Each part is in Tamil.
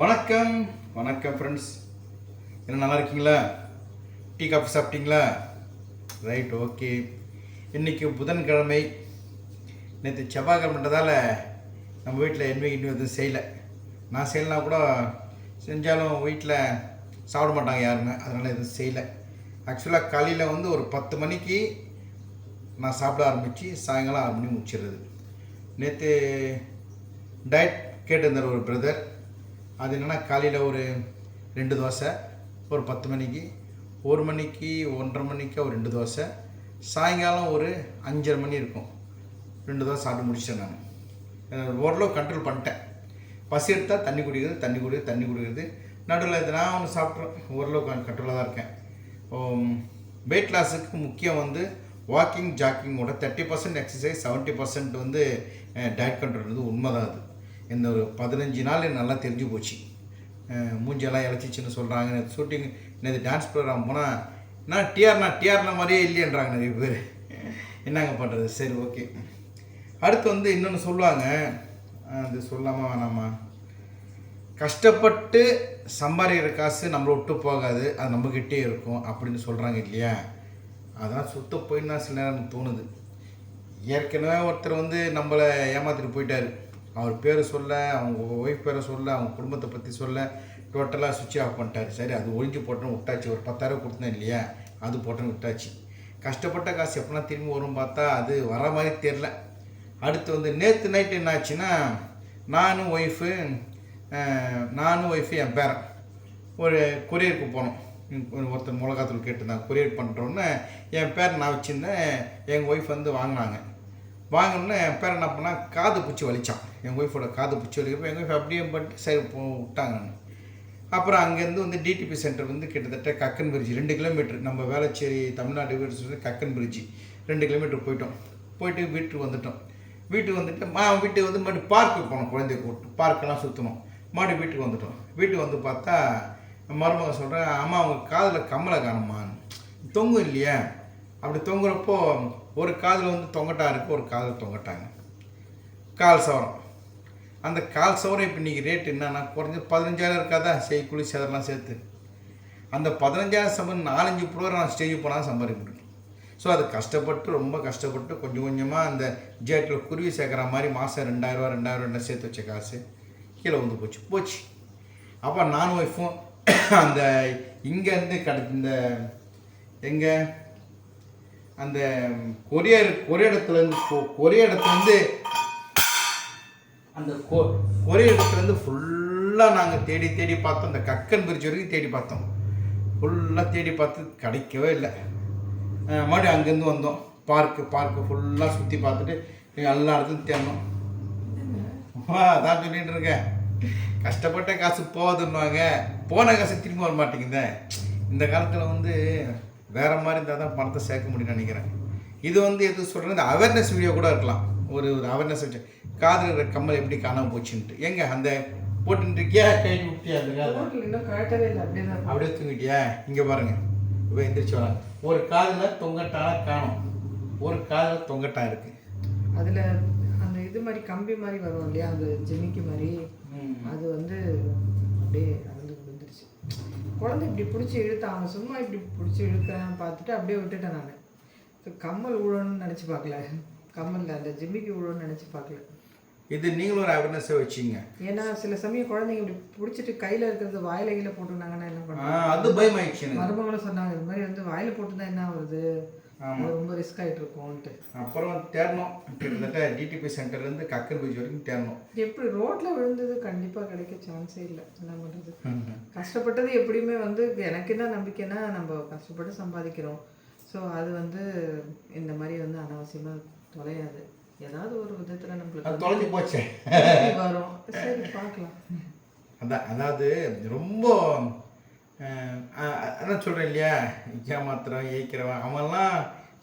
வணக்கம். வணக்கம் ஃப்ரெண்ட்ஸ் என்ன நல்லா இருக்கீங்களா? டீ காஃபி சாப்பிட்டீங்களா? ரைட் ஓகே இன்றைக்கி புதன்கிழமை. நேற்று செவ்வாய்க்கிழமைன்றதால நம்ம வீட்டில் என்ன இன்னும் எதுவும் செய்யலை. நான் செய்யலைனா கூட செஞ்சாலும் வீட்டில் சாப்பிட மாட்டாங்க யாருமே. அதனால் எதுவும் செய்யலை. ஆக்சுவலாக காலையில் வந்து ஒரு பத்து மணிக்கு நான் சாப்பிட ஆரம்பித்து சாயங்காலம் ஆறு மணி முடிச்சிடுறது. நேற்று டயட் கேட்டிருந்தார் ஒரு பிரதர் அது என்னென்னா காலையில் ஒரு ரெண்டு தோசை ஒரு பத்து மணிக்கு ஒரு மணிக்கு ஒன்றரை மணிக்கு ஒரு ரெண்டு தோசை சாயங்காலம் ஒரு அஞ்சரை மணி இருக்கும். ரெண்டு தோசை சாப்பிட்டு முடிச்சிட்டேன் நான். ஓரளவு கண்ட்ரோல் பண்ணிட்டேன். பசி எடுத்தால் தண்ணி குடிக்கிறது தண்ணி குடிக்கிறது தண்ணி குடிக்கிறது. நடுவில் இது நான் ஒன்று சாப்பிட்றேன் ஓரளவு கண்ட்ரோலாக தான் இருக்கேன். வெயிட் லாஸுக்கு முக்கியம் வந்து walking ஜாக்கிங்கோட thirty percent exercise seventy percent வந்து டயட் கண்ட்ரோல் வந்து உண்மைதான் அது. இந்த ஒரு பதினஞ்சு நாள் எனக்கு நல்லா தெரிஞ்சு போச்சு. மூஞ்செல்லாம் இழைச்சிச்சின்னு சொல்கிறாங்க ஷூட்டிங் நேற்று டான்ஸ் ப்ரோக்ராம் போனால் நான் டிஆர்னா டிஆர்னா மாதிரியே இல்லையன்றாங்க நிறைய பேர். என்னங்க பண்ணுறது சரி ஓகே. அடுத்து வந்து இன்னொன்று சொல்லுவாங்க. அது சொல்லாமா வேணாமா? கஷ்டப்பட்டு சம்பாதிக்கிற காசு நம்மளை விட்டு போகாது. அது நம்மக்கிட்டே இருக்கும். அப்படின்னு சொல்கிறாங்க இல்லையா? அதான் சுத்த போயின்னா சில நேரம் எனக்கு தோணுது. ஏற்கனவே ஒருத்தர் வந்து நம்மளை ஏமாத்திட்டு போயிட்டார். அவர் பேரை சொல்ல அவங்க ஒய்ஃப் பேரை சொல்ல அவங்க குடும்பத்தை பற்றி சொல்ல டோட்டலாக சுவிட்ச் ஆஃப் பண்ணிட்டாரு. சரி அது ஒழிஞ்சு போட்டோன்னு விட்டாச்சு. ஒரு பத்தாயிரம் கொடுத்தேன் இல்லையா? அது போட்டோன்னு விட்டாச்சு. கஷ்டப்பட்ட காசு எப்படின்னா திரும்பி வரும் பார்த்தா அது வர மாதிரி தெரில அடுத்து வந்து நேற்று நைட்டு என்னாச்சுன்னா நானும் ஒய்ஃபு நானும் ஒய்ஃபு என் பேரன். ஒரு கொரியருக்கு போனோம். ஒருத்தர் மிளகாத்தூள் கேட்டிருந்தாங்க. கொரியர் பண்ணுறோன்னு என் பேர் நான் வச்சுருந்தேன். எங்கள் ஒய்ஃப் வந்து வாங்கினாங்க. வாங்கினோடனே என் பேர் என்ன பண்ணால் காது பூச்சி வலிச்சான். என் ஒய்ஃபோட காது பூச்சி வலிக்கிறப்ப எங்கள் ஒய்ஃப் அப்படியே பண்ணிட்டு சரி போ விட்டாங்க நான். அப்புறம் அங்கேருந்து வந்து டிடிபி சென்டர் வந்து கிட்டத்தட்ட கக்கன் பிரிட்ஜ் ரெண்டு கிலோமீட்டர் நம்ம வேளச்சேரி தமிழ்நாடு கக்கன் பிரிட்ஜ் ரெண்டு கிலோமீட்டர் போயிட்டோம். போயிட்டு வீட்டுக்கு வந்துட்டோம். வீட்டுக்கு வந்துட்டு மா வீட்டுக்கு வந்து மறுபடியும் பார்க்குக்கு போனோம் குழந்தைய கூப்பிட்டு. பார்க்கெல்லாம் சுற்றணும் மறுபடியும் வீட்டுக்கு வந்துட்டோம். வீட்டுக்கு வந்து பார்த்தா மருமக சொல்கிறேன் அம்மா அவங்க காதில் கம்மலை காணுமா தொங்கும் இல்லையா. அப்படி தொங்குறப்போ ஒரு காதில் வந்து தொங்கட்டா இருக்குது ஒரு காதில் தொங்கட்டாங்க. கால் சவரம். அந்த கால் சவரம் இப்போ இன்றைக்கி ரேட் என்னன்னா குறைஞ்ச பதினஞ்சாயிரம் இருக்காதா? செய்குழி சேதெல்லாம் சேர்த்து. அந்த பதினஞ்சாயிரம் சம்பளம் நாலஞ்சு ப்ரோக்ராம் நான் ஸ்டேஜ் போனால் சம்பாதிக்க முடியும் ஸோ அது கஷ்டப்பட்டு ரொம்ப கஷ்டப்பட்டு கொஞ்சம் கொஞ்சமாக அந்த ஜேட்டில் குருவி சேர்க்குற மாதிரி மாதம் ரெண்டாயிரரூவா ரெண்டாயிரம் ரெண்டாயிரம் சேர்த்து வச்ச காசு கீழே வந்து போச்சு. போச்சு. அப்போ நானும் ஒய்ஃபும் அந்த இங்கேருந்து கிடச்ச இந்த எங்கே? அந்த கொரியர் கொரியடத்துலேருந்து கொரியடத்துலேருந்து அந்த கொ இடத்துலேருந்து ஃபுல்லாக நாங்கள் தேடி தேடி பார்த்தோம். அந்த கக்கன் பிரிட்ஜ் வரைக்கும் தேடி பார்த்தோம். ஃபுல்லாக தேடி பார்த்து கிடைக்கவே இல்லை. மறுபடியும் அங்கேருந்து வந்தோம். பார்க்கு பார்க்கு ஃபுல்லாக சுற்றி பார்த்துட்டு எல்லா இடத்துலையும் தேடணும் வா அதான் சொல்லிட்டு இருக்கேன். கஷ்டப்பட்ட காசு போகாதுன்னுவாங்க போன காசு திரும்ப வர மாட்டேங்குது. இந்த காலத்தில் வந்து வேற மாதிரி இருந்தால் தான் பணத்தை சேர்க்க முடியும்னு நினைக்கிறேன். இது வந்து எது சொல்கிறது இந்த அவேர்னஸ் வீடியோ கூட இருக்கலாம். ஒரு ஒரு அவேர்னஸ் வச்சு காதில் இருக்கிற கம்மல் எப்படி காணாம போச்சுன்ட்டு. எங்க அந்த போட்டுட்டு இருக்கியா கை விட்டியா அப்படியே தூங்கிட்டியா? இங்கே பாருங்க. இப்போ எந்திரிச்சு வராங்க. ஒரு காதில் தொங்கட்டான காணும். ஒரு காதில் தொங்கட்டா இருக்கு. அதில் அந்த இது மாதிரி கம்பி மாதிரி வரும் இல்லையா? அந்த ஜிமிக்கி மாதிரி. அது வந்து அப்படியே குழந்தை இப்படி பிடிச்சி இழுத்தான் அவன் சும்மா இப்படி பிடிச்சி இழுக்கிறேன் பார்த்துட்டு அப்படியே விட்டுட்டேன் நான். கம்மல் விழணும்னு நினச்சி பார்க்கல. கம்மலில் அந்த ஜிமிக்கி விழணும்னு நினச்சி பார்க்கல. இது நீங்களும் ஒரு அவேர்னஸை வச்சிங்க. ஏன்னா சில சமயம் குழந்தைங்க இப்படி பிடிச்சிட்டு கையில் இருக்கிறது வாயில கையில் போட்டுருந்தாங்கன்னா என்ன பண்ணுறது? அது எனக்கு. மருமகளும் சொன்னாங்க இது மாதிரி வந்து வாயில போட்டுருந்தா என்ன ஆகுது ரொம்ப ரிஸ்க் ஆகிட்டு இருக்கும்ன்ட்டு அப்புறம் தேடணும். கிட்டத்தட்ட டிடிபி சென்டர்லேருந்து கக்கன் பீச் வரைக்கும் தேடணும். எப்படி ரோட்ல விழுந்தது கண்டிப்பா கிடைக்க சான்ஸே இல்லை. என்ன பண்றது? கஷ்டப்பட்டது எப்படியுமே வந்து எனக்கு என்ன நம்பிக்கைன்னா நம்ம கஷ்டப்பட்டு சம்பாதிக்கிறோம். ஸோ அது வந்து இந்த மாதிரி வந்து அனாவசியமா தொலையாது. ஏதாவது ஒரு விதத்துல நம்மளுக்கு தொலைஞ்சு போச்சே. வரும். சரி பார்க்கலாம். அதான் அதாவது ரொம்ப அதான் சொல்கிறேன் இல்லையா? ஏமாத்துறவன் ஏய்க்கிறவன் அவன்லாம்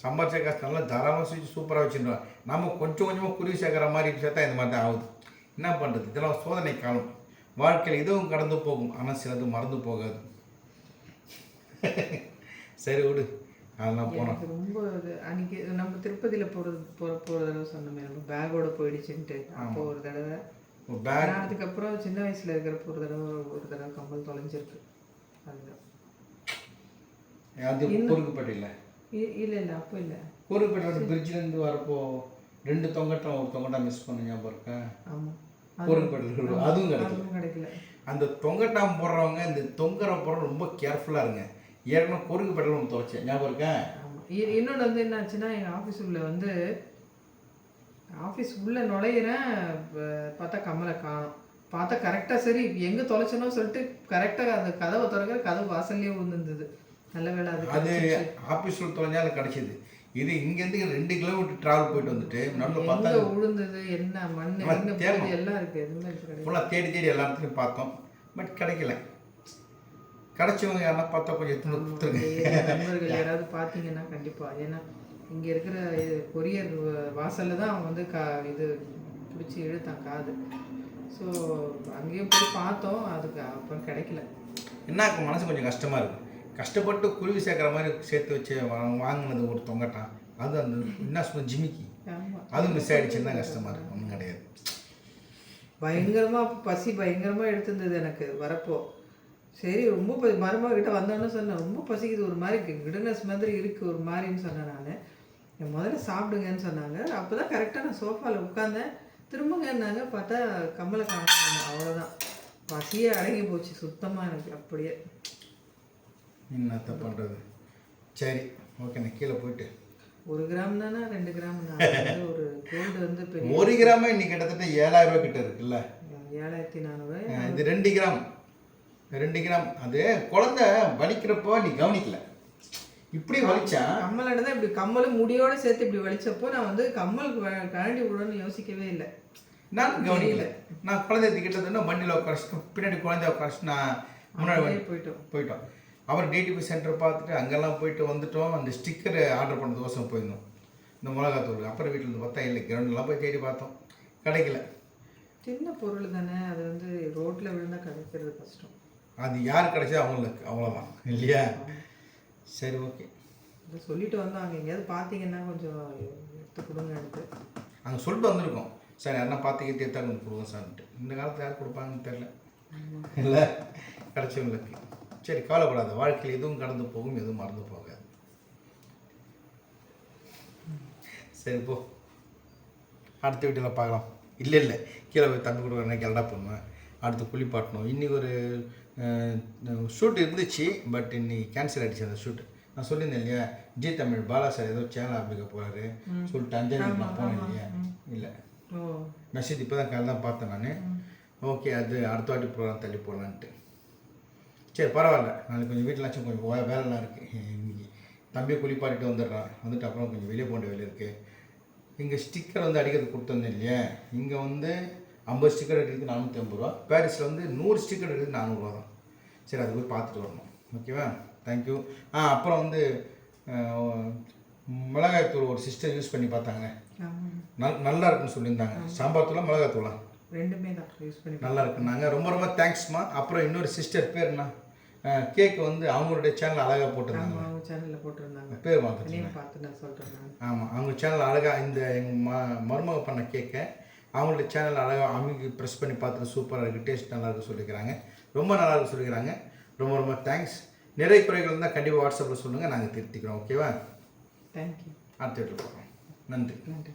சம்பாதிச்ச காசு நல்லா தாராளமாக செஞ்சு சூப்பராக வச்சுருவான். நம்ம கொஞ்சம் கொஞ்சமாக குருவி சேர்க்குற மாதிரி சேர்த்தா இந்த மாதிரி தான் ஆகுது. என்ன பண்ணுறது இதெல்லாம் சோதனை காலம். வாழ்க்கையில் இதுவும் கடந்து போகும். ஆனால் சிலது மறந்து போகாது. சரி விடு. அதெல்லாம் போனோம். ரொம்ப அன்னைக்கு நம்ம திருப்பதியில போறது போற போற தடவை சொன்னோமே நம்ம பேக்கோட போயிடுச்சுன்ட்டு. அப்போ ஒரு தடவை. பேக் அதுக்கப்புறம் சின்ன வயசுல இருக்கிறப்ப ஒரு தடவை ஒரு தடவை கம்மல் தொலைஞ்சிருக்கு. அது குறுக்குப்பேட்டையில் இல்ல இல்ல அப்போ இல்ல. குறுக்குப்பேட்டை பிரிட்ஜ்லேருந்து வரப்போ ரெண்டு தொங்கட்டம் ஒரு தொங்கட்டம் மிஸ் பண்ண ஞாபகம் இருக்கா? ஆமா. குறுக்குப்பேட்டையில் அதுவும் அதுவும் கிடைக்கல. அந்த தொங்கட்டாம் போடுறவங்க இந்த தொங்குற போடுற ரொம்ப கேர்ஃபுல்லாக இருங்க. ஏற்கனவே குறுக்குப்பேட்டையில் ஒன்று துவைச்சேன் ஞாபகம் இருக்கா? ஆமா. இ- இன்னொன்னு வந்து என்னாச்சுன்னா எங்க ஆஃபீஸ் உள்ள வந்து ஆஃபீஸ் உள்ள நுழையிறேன் பார்த்தா கம்மலை காணோம். பார்த்தா கரெக்டாக சரி எங்கே தொலைச்சனோ சொல்லிட்டு கரெக்டாக அந்த கதவை திறக்கிற கதவு வாசல்லே விழுந்துருந்தது நல்ல வேலை அது அது ஆஃபீஸில் தொலைஞ்சாலும் கிடைச்சிது. இது இங்கேருந்து ரெண்டு கிலோமீட்டர் ட்ராவல் போயிட்டு வந்துட்டு நடுவில் பார்த்தா விழுந்தது என்ன மண் தேடணும். எல்லாம் இருக்கு எதுவுமே ஃபுல்லாக தேடி தேடி எல்லா இடத்துலையும் பார்த்தோம். பட் கிடைக்கல. கிடைச்சவங்க யாரா பார்த்தா கொஞ்சம் எடுத்துன்னு கொடுத்துருங்க. நண்பர்கள் யாராவது பார்த்தீங்கன்னா கண்டிப்பா. ஏன்னா இங்க இருக்கிற கொரியர் வாசல்ல தான் அவங்க வந்து கா இது பிடிச்சி இழுத்தான் காது. ஸோ அங்கேயும் போய் பார்த்தோம். அதுக்கு அப்புறம் கிடைக்கல. என்ன மனசு கொஞ்சம் கஷ்டமாக இருக்குது கஷ்டப்பட்டு குருவி சேர்க்குற மாதிரி சேர்த்து வச்சு வாங்கினது ஒரு தொங்கட்டான் அது அந்த என்ன சொல்ல ஜிமிக்கி. அதுவும் மிஸ் ஆகிடுச்சுன்னு தான் கஷ்டமாக இருக்குது ஒன்றும் கிடையாது. பயங்கரமா பசி பயங்கரமா எடுத்திருந்தது எனக்கு வரப்போ. சரி ரொம்ப மருமக கிட்ட வந்தோன்னு சொன்னேன் ரொம்ப பசிக்குது ஒரு மாதிரி கிடனஸ் மாதிரி இருக்கு ஒரு மாதிரின்னு சொன்னேன் நான். முதல்ல சாப்பிடுங்கன்னு சொன்னாங்க. அப்பதான் கரெக்டாக நான் சோஃபாவில் உட்காந்தேன் திரும்பங்கன்னாங்க பார்த்தா கம்மலை காணும் அவ்வளோதான் பசியே அடங்கி போச்சு சுத்தமா எனக்கு அப்படியே. என்னத்த பண்ணுறது சரி ஓகே நான் கீழே போயிட்டு. ஒரு கிராம் தானே ரெண்டு கிராம் ஒரு கோல்டு வந்து பெரிய ஒரு கிராமே இன்னைக்கு கிட்டத்தட்ட ஏழாயிரம் ரூபாய் கிட்ட இருக்குல்ல ஏழாயிரத்தி நானூறு. இது ரெண்டு கிராம். ரெண்டு கிராம். அது குழந்தை வலிக்கிறப்போ நீ கவனிக்கல. இப்படி வலிச்சா? கம்மல் தான் இப்படி கம்மலும் முடியோட சேர்த்து இப்படி வலிச்சப்போ நான் வந்து கம்மலுக்கு கழண்டி விடணும்னு யோசிக்கவே இல்லை. நான் கவனிக்கல. நான் குழந்தை கிட்டத்தட்ட வண்டியில் உட்காரிச்சு பின்னாடி குழந்தைய உட்காரிச்சு நான் முன்னாடி போயிட்டோம். போயிட்டோம். அவர் டிடிபி சென்டர் பார்த்துட்டு அங்கெல்லாம் போயிட்டு வந்துட்டோம். அந்த ஸ்டிக்கர் ஆர்டர் பண்ணதுக்கோசம் போயிருந்தோம். இந்த மிளகாத்தூள் அப்புறம் வீட்டில் இருந்து பார்த்தா இல்லை. கிரவுண்ட்லாம் போய் தேடி பார்த்தோம். கிடைக்கல. சின்ன பொருள் தானே. அது வந்து ரோட்ல விழுந்தா கிடைக்கிறது கஷ்டம். அது யார் கிடைச்சா அவங்களுக்கு அவ்வளோதான் இல்லையா? சரி ஓகே இதை சொல்லிட்டு வந்தோம். அங்கே எங்கேயாவது பார்த்தீங்கன்னா கொஞ்சம் எடுத்து கொடுங்க எனக்கு அங்கே சொல்லிட்டு வந்திருக்கோம். சார் யாருன்னா பார்த்துக்கே தேர்த்தா கொஞ்சம் கொடுங்க சார்ன்ட்டு. இந்த காலத்தில் யார் கொடுப்பாங்கன்னு தெரில இல்லை கிடைச்சவங்களுக்கு சரி கவலைப்படாத. வாழ்க்கையில் எதுவும் கடந்து போகும் எதுவும் மறந்து போகாது. சரி போ. அடுத்த வீட்டில் பார்க்கலாம். இல்லை இல்லை. கீழே போய் தம்பி கூட வரணும் கிளடா பண்ணுவேன் அடுத்து குளிப்பாட்டணும் இன்றைக்கி ஒரு ஷூட் இருந்துச்சு பட் இன்னைக்கு கேன்சல் ஆகிடுச்சு அந்த ஷூட் நான் சொல்லியிருந்தேன் இல்லையா? ஜி தமிழ் பாலா சார் ஏதோ சேனல் ஆரம்பிக்க போகிறாரு சொல்லிட்டு அஞ்சலி நான் போனேன் இல்லையா? இல்லை. ஓ. மெசேஜ் இப்போ தான் காலையில் தான் பார்த்தேன் நான். ஓகே அது அடுத்த வாட்டி ப்ரோக்ராம் தள்ளி போடலான்ட்டு சரி பரவாயில்ல. நாளைக்கு கொஞ்சம் வீட்டிலாச்சும் கொஞ்சம் வேலைலாம் இருக்குது இன்னைக்கு தம்பியை குளிப்பாட்டிட்டு வந்துடுறான். வந்துட்டு அப்புறம் கொஞ்சம் வெளியே போக வேலை இருக்குது இங்கே ஸ்டிக்கர் வந்து அடிக்கிறது கொடுத்துருந்தேன் இல்லையா? இங்கே வந்து ஐம்பது ஸ்டிக்கர் அடிக்கிறது நானூற்றி ஐம்பது ரூபா. பாரிஸில் வந்து நூறு ஸ்டிக்கர் அடிக்கிறது நானூறுரூவா தான். சரி அது போய் பார்த்துட்டு வரணும். ஓகேவா தேங்க்யூ ஆ அப்புறம் வந்து அஹ், மிளகாய்த்தூள் ஒரு சிஸ்டர் யூஸ் பண்ணி பார்த்தாங்க நல் நல்லா இருக்குன்னு சொல்லியிருந்தாங்க. சாம்பார் தூளா மிளகாய் தூளா? ரெண்டுமே யூஸ் பண்ணி நல்லா இருக்குன்னாங்க ரொம்ப ரொம்ப தேங்க்ஸ்மா அப்புறம் இன்னொரு சிஸ்டர் பேர் என்ன? கேக் வந்து அவங்களுடைய சேனல் அழகாக போட்டிருந்தாங்க. அவங்க சேனலில் போட்டிருந்தாங்க. பேர் பார்த்து நான் சொல்கிறேன் ஆமாம் அவங்க சேனல் அழகாக இந்த எங்கள் ம மருமக பண்ண கேக்கை அவங்களுடைய சேனல் அழகாக அமைக்கு ப்ரெஸ் பண்ணி பார்த்துட்டு சூப்பராக இருக்குது டேஸ்ட் நல்லா இருக்கு சொல்லிக்கிறாங்க. ரொம்ப நல்லா இருக்கு சொல்லிக்கிறாங்க. ரொம்ப ரொம்ப தேங்க்ஸ் நிறைய குறைகள் இருந்தால் கண்டிப்பாக வாட்ஸ்அப்பில் சொல்லுங்கள் நாங்கள் திருத்திக்கிறோம். ஓகேவா தேங்க்யூ அடுத்த வீட்டில் போகிறோம் நன்றி. நன்றி.